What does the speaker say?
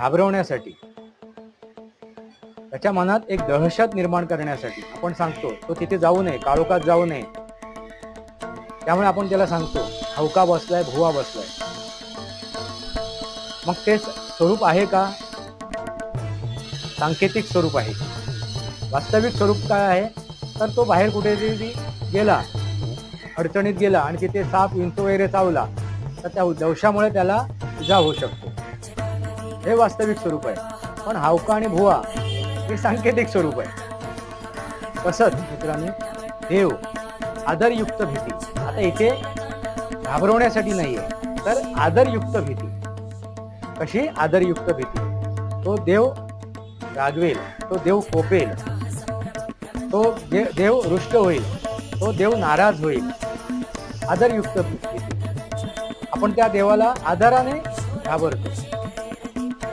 घाबरवण्यासाठी. त्याच्या मनात एक दहशत निर्माण करण्यासाठी आपण सांगतो तो तिथे जाऊ नये काळोखात जाऊ नये. त्यामुळे आपण त्याला सांगतो हौका बसलाय भुवा बसलाय. मग ते स्वरूप आहे का? सांकेतिक स्वरूप आहे. वास्तविक स्वरूप काय आहे? तर तो बाहेर कुठेतरी गेला अडचणीत गेला आणि तिथे साप विंच वगैरे चावला. तर त्या दंशामुळे त्याला इजा होऊ शकतो. हे वास्तविक स्वरूप आहे. पण हावका आणि भुवा हे सांकेतिक स्वरूप आहे. तसंच मित्रांनो देव आदरयुक्त भीती. आता इथे घाबरवण्यासाठी नाहीये तर आदरयुक्त भीती. कशी? आदरयुक्त भीती. तो देव रागवेल तो देव कोपेल तो दे- देव रुष्ट होईल तो देव नाराज होईल. आदरयुक्त भीती. आपण त्या देवाला आदराने घाबरतो.